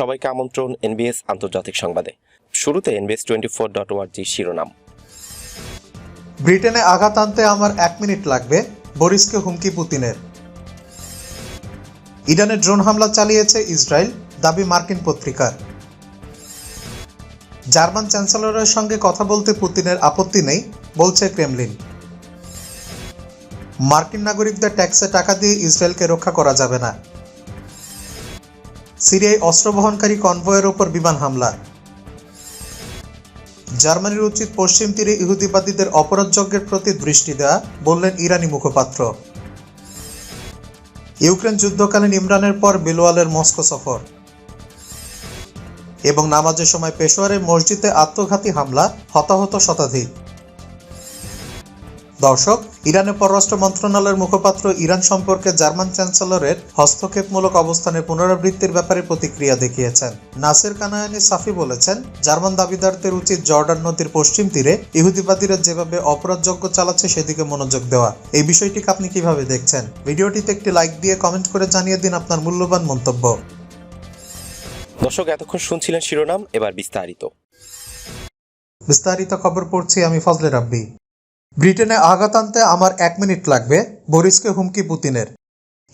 সবাইকে আমন্ত্রণ এনবিএস আন্তর্জাতিক সংবাদে। শুরুতে এনবিএস টোয়েন্টি ফোর ডট ওয়ার্জি শিরোনাম। ব্রিটেনে আঘাত আনতে আমার এক মিনিট লাগবে, বরিসকে হুমকি পুতিনের। ইরানে ড্রোন হামলা চালিয়েছে ইসরায়েল, দাবি মার্কিন পত্রিকার। জার্মান চ্যান্সেলরের সঙ্গে কথা বলতে পুতিনের আপত্তি নেই, বলছে ক্রেমলিন। মার্কিন নাগরিকদের ট্যাক্সে টাকা দিয়ে ইসরায়েলকে রক্ষা করা যাবে না। সিরিয়ায় অস্ত্র বহনকারী কনভয়ের ওপর বিমান হামলা। জার্মানির উচিত পশ্চিম তীরে ইহুদিবাদীদের অপরাধযজ্ঞের প্রতি দৃষ্টি দেওয়া বললেন ইরানি মুখপাত্র। ইউক্রেন যুদ্ধকালীন ইমরানের পর বিলওয়ালের মস্কো সফর। এবং নামাজের সময় পেশোয়ারে মসজিদে আত্মঘাতী হামলা, হতাহত শতাধিক। দর্শক ইরানের পররাষ্ট্র মন্ত্রণালয়ের মুখপাত্র ইরান সম্পর্কে জার্মান চ্যান্সেলরের হস্তক্ষেপমূলক অবস্থানের পুনরাবৃত্তির ব্যাপারে প্রতিক্রিয়া দেখিয়েছেন। নাসির কানায়ানি সাফি বলেছেন জার্মান দাবিদারদের উচিত জর্ডান নদীর পশ্চিম তীরে ইহুদিবাদীরা যেভাবে অপরাধযজ্ঞ চালাচ্ছে সেদিকে মনোযোগ দেওয়া। এই বিষয়টিকে আপনি কীভাবে দেখছেন? ভিডিওটিতে একটি লাইক দিয়ে কমেন্ট করে জানিয়ে দিন আপনার মূল্যবান মন্তব্য। দর্শক এতক্ষণ শুনছিলেন শিরোনাম এবার বিস্তারিত। বিস্তারিত খবর পড়ছি আমি ফজলে রাব্বি। ব্রিটেনে আঘাত আনতে আমার এক মিনিট লাগবে, বরিসকে হুমকি পুতিনের।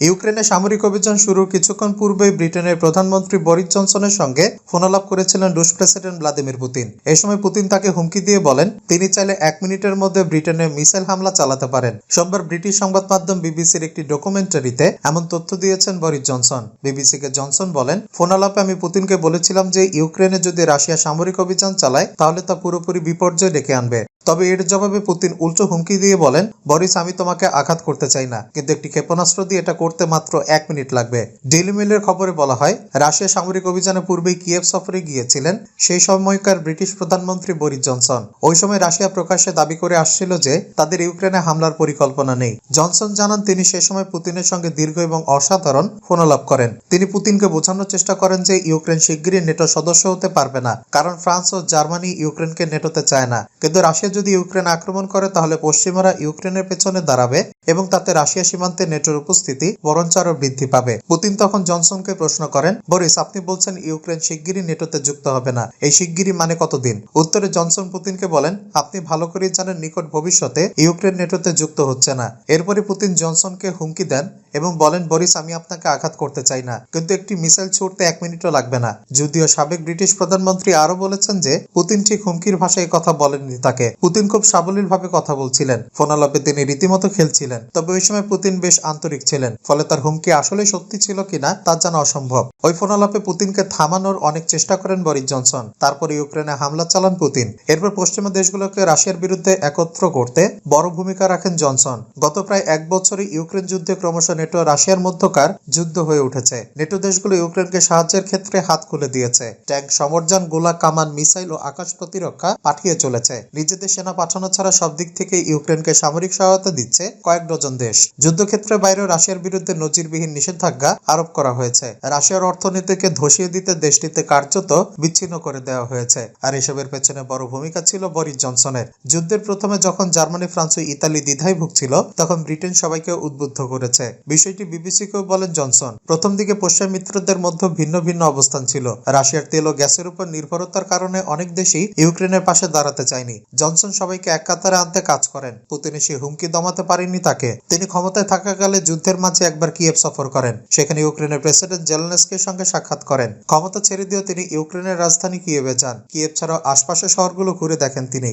ইউক্রেনে সামরিক অভিযান শুরুর কিছুক্ষণ পূর্বেই ব্রিটেনের প্রধানমন্ত্রী বরিস জনসনের সঙ্গে ফোনালাপ করেছিলেন রুশ প্রেসিডেন্ট ভ্লাদিমির পুতিন। এই সময় পুতিন তাকে হুমকি দিয়ে বলেন, তিনি চাইলে এক মিনিটের মধ্যে ব্রিটেনে মিসাইল হামলা চালাতে পারেন। সোমবার ব্রিটিশ সংবাদ মাধ্যম বিবিসির একটি ডকুমেন্টারিতে এমন তথ্য দিয়েছেন বরিস জনসন। বিবিসিকে জনসন বলেন, ফোনালাপে আমি পুতিনকে বলেছিলাম যে ইউক্রেনে যদি রাশিয়া সামরিক অভিযান চালায়, তাহলে তা পুরোপুরি বিপর্যয় ডেকে আনবে। তবে এর জবাবে পুতিন উল্টো হুমকি দিয়ে বলেন, বরিস, আমি তোমাকে আঘাত করতে চাই না। কিন্তু একটি ক্ষেপণাস্ত্র দিয়ে এটা করতে মাত্র এক মিনিট লাগবে। ডেইলি মেলের খবরে বলা হয় রাশিয়া সামরিক অভিযানে পূর্বেই কিয়েভ সফরে গিয়েছিলেন সেই সময়কার ব্রিটিশ প্রধানমন্ত্রী বরিস জনসন। ওই সময় রাশিয়া প্রকাশ্যে দাবি করে আসছিল যে, তাদের ইউক্রেনে হামলার পরিকল্পনা নেই। জনসন জানান, তিনি সে সময় পুতিনের সঙ্গে দীর্ঘ এবং অসাধারণ ফোনালাপ করেন। তিনি পুতিনকে বোঝানোর চেষ্টা করেন যে, ইউক্রেন শিগগিরই নেটো সদস্য হতে পারবে না, কারণ ফ্রান্স ও জার্মানি ইউক্রেনকে নেটোতে চায় না। কিন্তু রাশিয়া যদি ইউক্রেন আক্রমণ করে, তাহলে পশ্চিমারা ইউক্রেনের পেছনে দাঁড়াবে এবং তাতে রাশিয়া সীমান্তে নেটোর উপস্থিতি বরঞ্চ আরও বৃদ্ধি পাবে। পুতিন তখন জনসনকে প্রশ্ন করেন, বরিস, আপনি বলছেন ইউক্রেন শিগগিরই নেটোতে যুক্ত হবে না। এই শিগগিরই মানে কতদিন? উত্তরে জনসন পুতিনকে বলেন, আপনি ভালো করেই জানেন নিকট ভবিষ্যতে ইউক্রেন নেটোতে যুক্ত হচ্ছে না। এরপরে পুতিন জনসনকে হুমকি দেন এবং বলেন, বরিস, আমি আপনাকে আঘাত করতে চাই না, কিন্তু একটি মিসাইল ছুটতে এক মিনিটও লাগবে না। যদিও সাবেক ব্রিটিশ প্রধানমন্ত্রী আরও বলেছেন যে, পুতিন ঠিক হুমকির ভাষায় কথা বলেননি তাকে। পুতিন খুব সাবলীল ভাবে কথা বলছিলেন। ফোনালাপে তিনি রীতিমতো খেলছিলেন। তবে ওই সময় পুতিন বেশ আন্তরিক ছিলেন, ফলে তার হুমকি আসলে সত্যি ছিল কিনা তা জানা অসম্ভব। ওই ফোনালাপে পুতিনকে থামানোর অনেক চেষ্টা করেন বরিস জনসন। তারপর ইউক্রেনে হামলা চালান পুতিন। এরপর পশ্চিমা দেশগুলোকে রাশিয়ার বিরুদ্ধে একত্র করতে বড় ভূমিকা রাখেন জনসন। গত প্রায় এক বছরে ইউক্রেন যুদ্ধে ক্রমশ নেটো রাশিয়ার মধ্যকার যুদ্ধ হয়ে উঠেছে। নেটো দেশগুলো ইউক্রেনকে সাহায্যের ক্ষেত্রে হাত খুলে দিয়েছে। ট্যাঙ্ক সমরযান গোলা কামান মিসাইল ও আকাশ প্রতিরক্ষা পাঠিয়ে চলেছে। নিজেদের সেনা পাঠানো ছাড়া সব দিক থেকে ইউক্রেনকে সামরিক সহায়তা দিচ্ছে কয়েক ডজন দেশ। যুদ্ধক্ষেত্রের বাইরেও রাশিয়ার বিরুদ্ধে নজিরবিহীন নিষেধাজ্ঞা আরোপ করা হয়েছে। রাশিয়ার অর্থনীতিকে ধসিয়ে দিতে দেশটিতে কার্যত বিচ্ছিন্ন করে দেওয়া হয়েছে। আর এসবের পেছনে বড় ভূমিকা ছিল বরিস জনসনের। যুদ্ধের প্রথমে যখন জার্মানি, ফ্রান্স ও ইতালি দ্বিধায় ভুগছিল, তখন ব্রিটেন সবাইকে উদ্বুদ্ধ করেছে। বিষয়টি বিবিসিকেও বলেন জনসন। প্রথম দিকে পশ্চিম মিত্রদের মধ্যে ভিন্ন ভিন্ন অবস্থান ছিল। রাশিয়ার তেল ও গ্যাসের উপর নির্ভরতার কারণে অনেক দেশই ইউক্রেনের পাশে দাঁড়াতে চায়নি। জনসন সবাইকে এক কাতারে আনতে কাজ করেন। পুতিনে সে হুমকি দমাতে পারেননি তাকে। তিনি ক্ষমতায় থাকাকালে যুদ্ধের মাঝে একবার কিয়েভ সফর করেন, সেখানে ইউক্রেনের প্রেসিডেন্ট জেলনেস্কির সঙ্গে সাক্ষাৎ করেন। ক্ষমতা ছেড়ে দিয়েও তিনি ইউক্রেনের রাজধানী কিয়েভে যান। কিয়েভ ছাড়াও আশপাশের শহরগুলো ঘুরে দেখেন তিনি।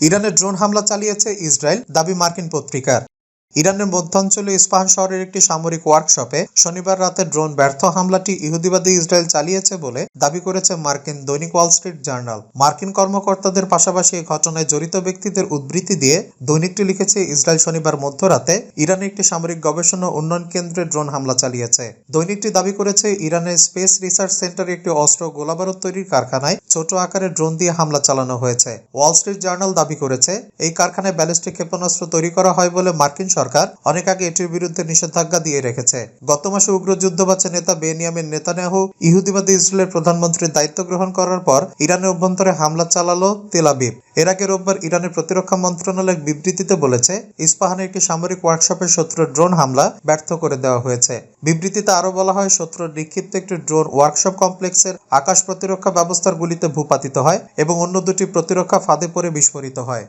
ইরানের ড্রোন হামলা চালিয়েছে ইসরায়েল, দাবি মার্কিন পত্রিকার। ইরানের মধ্যাঞ্চলে ইস্পাহান শহরের একটি সামরিক ওয়ার্কশপে শনিবার রাতে ড্রোন ব্যর্থ হামলাটি ইহুদিবাদী ইসরায়েল চালিয়েছে বলে দাবি করেছে মার্কিন দৈনিক ওয়াল স্ট্রিট জার্নাল। মার্কিন কর্মকর্তাদের পাশাপাশি এই ঘটনায় জড়িত ব্যক্তিদের উদ্ধৃতি দিয়ে দৈনিকটি লিখেছে, ইসরায়েল শনিবার মধ্যরাতে ইরানে একটি সামরিক গবেষণা উন্নয়ন কেন্দ্রে ড্রোন হামলা চালিয়েছে। দৈনিকটি দাবি করেছে, ইরানের স্পেস রিসার্চ সেন্টারে একটি অস্ত্র গোলাবারুদ তৈরির কারখানায় ছোট আকারে ড্রোন দিয়ে হামলা চালানো হয়েছে। ওয়াল স্ট্রিট জার্নাল দাবি করেছে, এই কারখানায় ব্যালিস্টিক ক্ষেপণাস্ত্র তৈরি করা হয় বলে মার্কিন সরকার অনেক আগে এটির বিরুদ্ধে নিষেধাজ্ঞা দিয়ে রেখেছে। গত মাসে উগ্র যুদ্ধবাচ্চা নেতা বেনিয়ামিন নেতানিয়াহু ইহুদিবাদী ইসরায়েলের প্রধানমন্ত্রীর দায়িত্ব গ্রহণ করার পর ইরানের অভ্যন্তরে হামলা চালালো তেলাবিব এর আগে রোববার ইরানের প্রতিরক্ষা মন্ত্রণালয় বিবৃতিতে বলেছে, ইস্পাহানের একটি সামরিক ওয়ার্কশপে শত্রুর ড্রোন হামলা ব্যর্থ করে দেওয়া হয়েছে। বিবৃতিতে আরও বলা হয়, শত্রুর নিক্ষিপ্ত একটি ড্রোন ওয়ার্কশপ কমপ্লেক্সের আকাশ প্রতিরক্ষা ব্যবস্থার গুলিতে ভূপাতিত হয় এবং অন্য দুটি প্রতিরক্ষা ফাঁদে পড়ে বিস্ফোরিত হয়।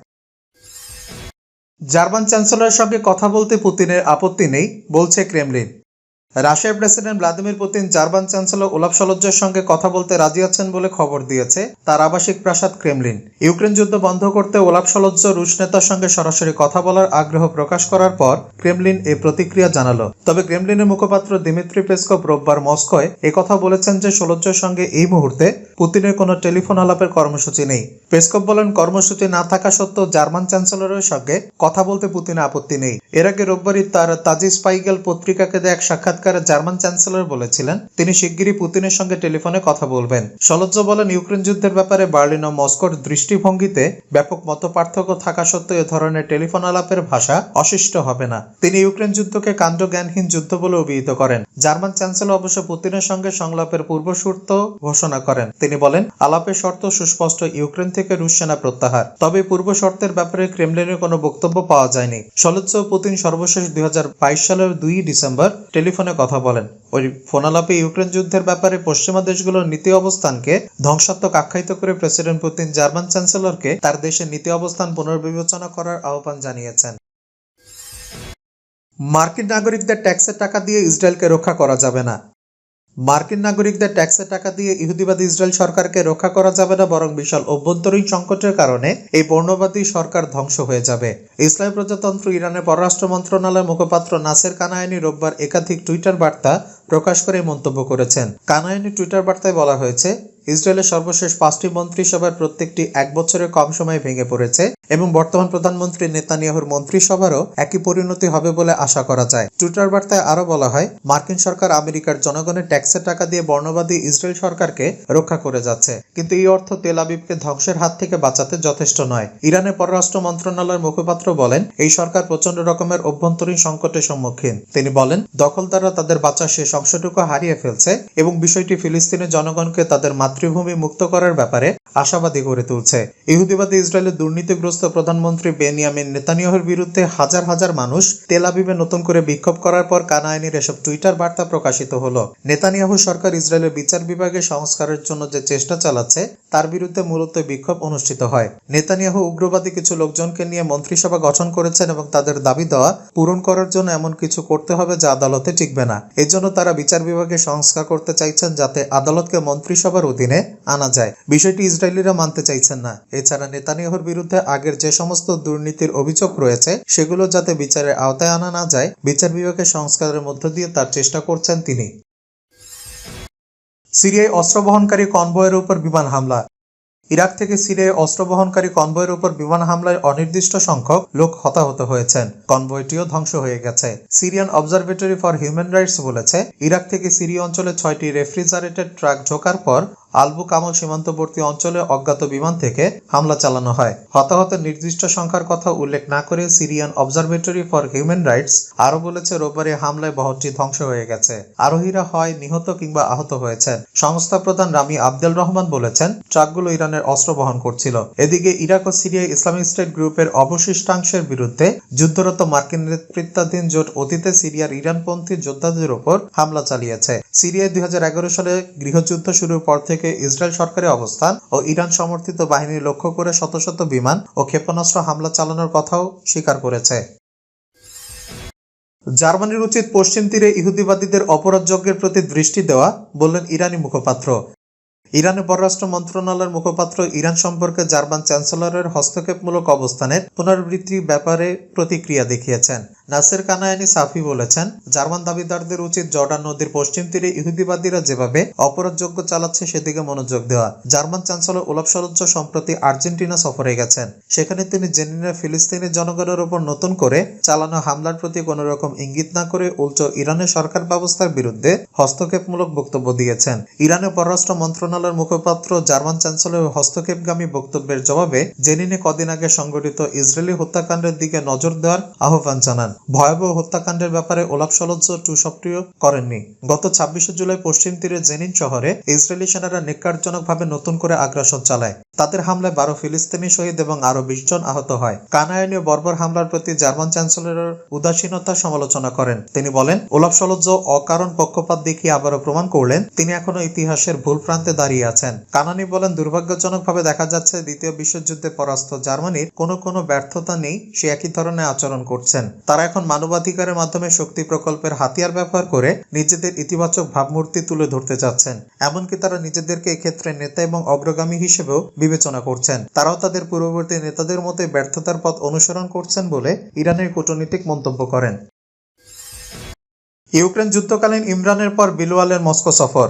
জার্মান চ্যান্সেলরের সঙ্গে কথা বলতে পুতিনের আপত্তি নেই বলছে ক্রেমলিন। রাশিয়ার president Vladimir Putin German chancellor Olaf সলজ্জের সঙ্গে কথা বলতে রাজি আছেন বলে খবর দিয়েছে তার আবাসিক প্রাসাদ ক্রেমলিন। ইউক্রেন যুদ্ধ বন্ধ করতে ওলাফ সলজ্জ রুশ নেতার সঙ্গে সরাসরি কথা বলার আগ্রহ প্রকাশ করার পর ক্রেমলিন এ প্রতিক্রিয়া জানালো। তবে ক্রেমলিনের মুখপাত্র দিমিত্রি পেসকপ রোববার মস্কোয় একথা বলেছেন যে সলজ্জের সঙ্গে এই মুহূর্তে পুতিনের কোনো টেলিফোন আলাপের কর্মসূচি নেই। পেসকপ বলেন, কর্মসূচি না থাকা সত্ত্বেও জার্মান চ্যান্সেলরের সঙ্গে কথা বলতে পুতিনের আপত্তি নেই। এর আগে রোববারই তার তাজি স্পাইগেল পত্রিকাকে দেয়া এক সাক্ষাৎকারে জার্মান চ্যান্সেলর বলেছিলেন, তিনি শিগগিরই পুতিনের সঙ্গে টেলিফোনে কথা বলবেন। সলজ্জ বলেন ইউক্রেন যুদ্ধের ব্যাপারে বার্লিন ও মস্কোর দৃষ্টিভঙ্গিতে ব্যাপক মত পার্থক্য থাকা সত্ত্বেও এ ধরনের টেলিফোন আলাপের ভাষা অশিষ্ট হবে না। তিনি ইউক্রেন যুদ্ধকে কাণ্ড জ্ঞানহীন যুদ্ধ বলে অভিহিত করেন। জার্মান চ্যান্সেলর অবশ্য পুতিনের সঙ্গে সংলাপের পূর্বশর্ত ঘোষণা করেন। তিনি বলেন, আলাপের শর্ত সুস্পষ্ট ইউক্রেন থেকে রুশ সেনা প্রত্যাহার। তবে পূর্ব শর্তের ব্যাপারে ক্রেমলিনের কোনো বক্তব্য পাওয়া যায়নি। সলজ্জ পুতিন সর্বশেষ দুই হাজার বাইশ সালের দুই ডিসেম্বর টেলিফোনে কথা বলেন। ওই ফোনালাপে ইউক্রেন যুদ্ধের ব্যাপারে পশ্চিমা দেশগুলোর নীতি অবস্থানকে ধ্বংসাত্মক আখ্যায়িত করে প্রেসিডেন্ট পুতিন, জার্মান চ্যান্সেলরকে তার দেশের নীতি অবস্থান পুনর্বিবেচনা করার আহ্বান জানিয়েছেন। মার্কিন নাগরিকদের ট্যাক্সের টাকা দিয়ে ইসরায়েলকে রক্ষা করা যাবে না। মার্কিন নাগরিকদের ট্যাক্সের টাকা দিয়ে ইহুদিবাদী ইসরায়েল সরকারকে রক্ষা করা যাবে না বরং বিশাল অভ্যন্তরীণ সংকটের কারণে এই বর্ণবাদী সরকার ধ্বংস হয়ে যাবে। ইসলামী প্রজাতন্ত্র ইরানের পররাষ্ট্র মন্ত্রণালয়ের মুখপাত্র নাসের কানায়নি রোববার একাধিক টুইটার বার্তা প্রকাশ করে মন্তব্য করেছেন। কানায়নি টুইটার বার্তায় বলা হয়েছে, ইসরায়েলের সর্বশেষ পাঁচটি মন্ত্রিসভার প্রত্যেকটি এক বছরের কম সময়ে ভেঙে পড়েছে এবং বর্তমান প্রধানমন্ত্রী নেতানিয়াহুর মন্ত্রিসভারও একই পরিণতি হবে বলে আশা করা যায়। টুইটার বার্তায় আরও বলা হয়, মার্কিন সরকার আমেরিকার জনগণের ট্যাক্সের টাকা দিয়ে বর্ণবাদী ইসরায়েল সরকারকে রক্ষা করে যাচ্ছে। কিন্তু এই অর্থ তেল আবিবকে ধ্বংসের হাত থেকে বাঁচাতে যথেষ্ট নয়। ইরানের পররাষ্ট্র মন্ত্রণালয়ের মুখপাত্র বলেন, এই সরকার প্রচণ্ড রকমের অভ্যন্তরীণ সংকটের সম্মুখীন। তিনি বলেন, দখলদাররা তাদের বাঁচার শেষ অংশটুকু হারিয়ে ফেলছে এবং বিষয়টি ফিলিস্তিনের জনগণকে তাদের মাতৃভূমি মুক্ত করার ব্যাপারে আশাবাদী করে তুলছে। ইহুদিবাদী ইসরায়েলের দুর্নীতিগ্রস্ত প্রধানমন্ত্রী বেনিয়ামিন নেতানিয়াহুর বিরুদ্ধে হাজার হাজার মানুষ তেল আবিবে নতুন করে বিক্ষোভ করার পর কানায়নির এসব টুইটার বার্তা প্রকাশিত হলো। নেতানিয়াহু সরকার ইসরায়েলের বিচার বিভাগে সংস্কারের জন্য যে চেষ্টা চালাচ্ছে, তার বিরুদ্ধে মূলত বিক্ষোভ অনুষ্ঠিত হয়। নেতানিয়াহু উগ্রবাদী কিছু লোকজনকে নিয়ে মন্ত্রিসভা গঠন করেছেন এবং তাদের দাবি দেওয়া পূরণ করার জন্য এমন কিছু করতে হবে যা আদালতে টিকবে না। এজন্য তারা বিচার বিভাগে সংস্কার করতে চাইছেন যাতে আদালতকে মন্ত্রিসভার অধীনে আনা যায়। বিষয়টি ইসরায়েলিরা মানতে চাইছেন না। এছাড়া নেতানিয়াহুর বিরুদ্ধে আগের যে সমস্ত দুর্নীতির অভিযোগ রয়েছে, সেগুলো যাতে বিচারের আওতায় আনা না যায়, বিচার বিভাগের সংস্কারের মধ্য দিয়ে তার চেষ্টা করছেন তিনি। সিরিয়ায় অস্ত্র বহনকারী কনভয়ের উপর বিমান হামলা। ইরাক থেকে সিরিয়ায় অস্ত্র বহনকারী কনভয়ের উপর বিমান হামলায় অনির্দিষ্ট সংখ্যক লোক হতাহত হয়েছেন। কনভয়টিও ধ্বংস হয়ে গেছে। Syrian observatory for human rights বলেছে, ইরাক থেকে সিরিয়া অঞ্চলে ছয়টি রেফ্রিজারেটেড ট্রাক ঢোকার পর আলবু কামল সীমান্তবর্তী অঞ্চলে অজ্ঞাত বিমান থেকে হামলা চালানো হয়। হতাহতের নির্দিষ্ট সংখ্যার কথা উল্লেখ না করে Syrian observatory for human rights আরও বলেছে, রোববারে হামলায় বহরটি ধ্বংস হয়ে গেছে। আরোহীরা হয় নিহত কিংবা আহত হয়েছেন। সংস্থা প্রধান রামি আবদেল রহমান বলেছেন, ট্রাকগুলো ইরানের অস্ত্র বহন করছিল। এদিকে ইরাক ও সিরিয়ায় ইসলামিক স্টেট গ্রুপের অবশিষ্টাংশের বিরুদ্ধে যুদ্ধরত মার্কিন নেতৃত্বাধীন জোট অতীতে সিরিয়ার ইরানপন্থী যোদ্ধাদের উপর হামলা চালিয়েছে। সিরিয়ায় দুই হাজার এগারো সালে গৃহযুদ্ধ শুরুর পর থেকে ইসরায়েল সরকারের অবস্থান ও ইরান সমর্থিত বাহিনী লক্ষ্য করে শত শত বিমান ও ক্ষেপণাস্ত্র হামলা চালানোর কথাও স্বীকার করেছে। জার্মানির উচিত পশ্চিম তীরে ইহুদিবাদীদের অপরাধযজ্ঞের প্রতি দৃষ্টি দেওয়া, বললেন ইরানি মুখপাত্র। ইরানের পররাষ্ট্র মন্ত্রণালয়ের মুখপাত্র ইরান সম্পর্কে জার্মান চ্যান্সেলরের হস্তক্ষেপমূলক অবস্থানের পুনরাবৃত্তির ব্যাপারে প্রতিক্রিয়া দেখিয়েছেন। নাসের কানায়ানি সাফি বলেছেন, জার্মান দাবিদারদের উচিত জর্ডান নদীর পশ্চিম তীরে ইহুদিবাদীরা যেভাবে অপরাধযোগ্য চালাচ্ছে সেদিকে মনোযোগ দেওয়া। জার্মান চ্যান্সেলর ওলাফ সলজ্জ সম্প্রতি আর্জেন্টিনা সফরে গেছেন। সেখানে তিনি জেনিনা ফিলিস্তিনি জনগণের ওপর নতুন করে চালানো হামলার প্রতি কোনো রকম ইঙ্গিত না করে উল্টো ইরানের সরকার ব্যবস্থার বিরুদ্ধে হস্তক্ষেপমূলক বক্তব্য দিয়েছেন। ইরানের পররাষ্ট্র মন্ত্রণালয় মন্ত্রণালয়ের মুখপাত্র জার্মান চ্যান্সেলরের হস্তক্ষেপগামী বক্তব্যের জবাবে জেনিনে কদিন আগে সংঘটিত ইসরায়েলি হত্যাকাণ্ডের দিকে নজর দেওয়ার আহ্বান জানান। ভয়াবহ হত্যাকাণ্ডের ব্যাপারে ওলাপ সলজ্জ টু সক্রিয় করেননি। গত ছাব্বিশে জুলাই পশ্চিম তীরে জেনিন শহরে ইসরায়েলি সেনারা নিকারজনকভাবে নতুন করে আগ্রাসন চালায়। তাদের হামলায় বারো ফিলিস্তিনি শহীদ এবং আরও বিশ জন আহত হয়। কানায়নীয় বর্বর হামলার প্রতি জার্মান চ্যান্সেলরের উদাসীনতা সমালোচনা করেন। তিনি বলেন ওলাপ সলজ্জ অকারণ পক্ষপাত দেখিয়ে আবারও প্রমাণ করলেন, তিনি এখনও ইতিহাসের ভুল প্রান্তে দাঁড়িয়ে আছেন। কানানি বলেন, দুর্ভাগ্যজনকভাবে দেখা যাচ্ছে দ্বিতীয় বিশ্বযুদ্ধে পরাস্ত জার্মানির কোনো কোনো ব্যর্থতা নেই, সে একই ধরনের আচরণ করছেন। তারা এখন মানবাধিকারের মাধ্যমে শক্তি প্রকল্পের হাতিয়ার ব্যবহার করে নিজেদের ইতিবাচক ভাবমূর্তি তুলে ধরতে চাচ্ছেন এমনকি তারা নিজেদেরকে এক্ষেত্রে নেতা এবং অগ্রগামী হিসেবেও বিবেচনা করছেন। তারাও তাদের পূর্ববর্তী নেতাদের মতে ব্যর্থতার পথ অনুসরণ করছেন বলে ইরানের কূটনীতিক মন্তব্য করেন। ইউক্রেন যুদ্ধকালীন ইমরানের পর বিলওয়ালের মস্কো সফর।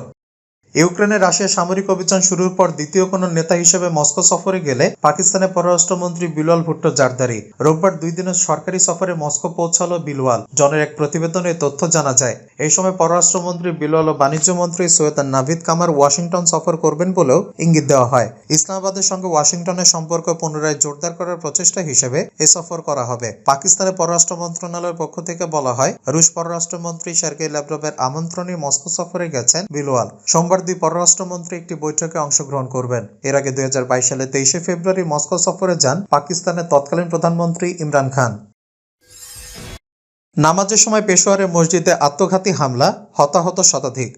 ইউক্রেনে রাশিয়া সামরিক অভিযান শুরুর পর দ্বিতীয় কোনো নেতা হিসেবে মস্কো সফরে গেলে পাকিস্তানের পররাষ্ট্রমন্ত্রী বিলওয়াল ভুট্টো জারদারি। রোববার দুই দিনের সরকারি সফরে মস্কো পৌঁছালো বিলওয়াল। জনের এক প্রতিবেদনে তথ্য জানা যায়, এই সময় পররাষ্ট্রমন্ত্রী বিলওয়াল ও বাণিজ্য মন্ত্রী সৈয়দ নাভিদ কামার ওয়াশিংটন সফর করবেন বলেও ইঙ্গিত দেওয়া হয়। ইসলামাবাদের সঙ্গে ওয়াশিংটনের সম্পর্ক পুনরায় জোরদার করার প্রচেষ্টা হিসেবে এ সফর করা হবে। পাকিস্তানের পররাষ্ট্র মন্ত্রণালয়ের পক্ষ থেকে বলা হয়, রুশ পররাষ্ট্রমন্ত্রী সার্গেই ল্যাভরভের আমন্ত্রণে মস্কো সফরে গেছেন বিলওয়াল। সোমবার দুই পররাষ্ট্রমন্ত্রী একটি বৈঠকে অংশগ্রহণ করবেন। এর আগে দুই সালে তেইশে ফেব্রুয়ারি মস্কো সফরে যান পাকিস্তানের তৎকালীন প্রধানমন্ত্রী ইমরান খান। নামাজের সময় পেশোয়ারে মসজিদে আত্মঘাতী হামলা, হতাহত শতাধিক।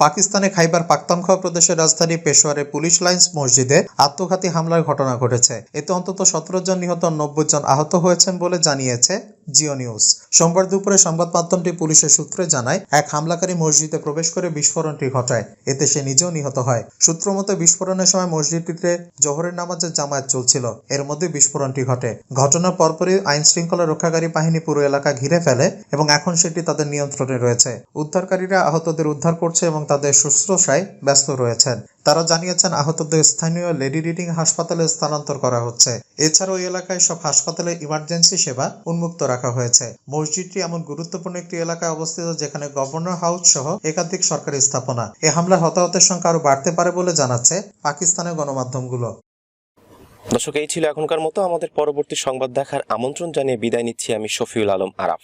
পাকিস্তানে খাইবার পাক্তানখোয়া প্রদেশের রাজধানী পেশোয়ারে পুলিশ লাইন্স মসজিদে আত্মঘাতী হামলার ঘটনা ঘটেছে। এতে অন্তত সতেরো জন নিহত নব্বই জন আহত হয়েছেন বলে জানিয়েছে জিও নিউজ। সোমবার দুপুরে সংবাদ মাধ্যমটি পুলিশের সূত্রে জানায়, এক হামলাকারী মসজিদে প্রবেশ করে বিস্ফোরণটি ঘটায়। এতে সে নিজেও নিহত হয়। সূত্র মতে, বিস্ফোরণের সময় মসজিদটিতে জোহরের নামাজের জামায়াত চলছিল। এর মধ্যে বিস্ফোরণটি ঘটে। ঘটনার পরপরই আইন শৃঙ্খলা রক্ষাকারী বাহিনী পুরো এলাকা ঘিরে ফেলে এবং এখন সেটি তাদের নিয়ন্ত্রণে রয়েছে। উদ্ধারকারীরা আহতদের উদ্ধার করছে এবং তাদের শুশ্রূষায় ব্যস্ত রয়েছেন। তারা জানিয়েছেন, আহতদের স্থানীয় লেডি রিডিং হাসপাতালে স্থানান্তর করা হচ্ছে। এছাড়া ওই এলাকায় সব হাসপাতালে ইমার্জেন্সি সেবা উন্মুক্ত রাখা হয়েছে। মসজিদটি এমন গুরুত্বপূর্ণ একটি এলাকায় অবস্থিত যেখানে গভর্নর হাউস সহ একাধিক সরকারি স্থাপনা। এ হামলায় হতাহতের সংখ্যা আরও বাড়তে পারে বলে জানাচ্ছে পাকিস্তানের গণমাধ্যমগুলো। দর্শক, এই ছিল এখনকার মতো। আমাদের পরবর্তী সংবাদ দেখার আমন্ত্রণ জানিয়ে বিদায় নিচ্ছি আমি শফিউল আলম আরাফ।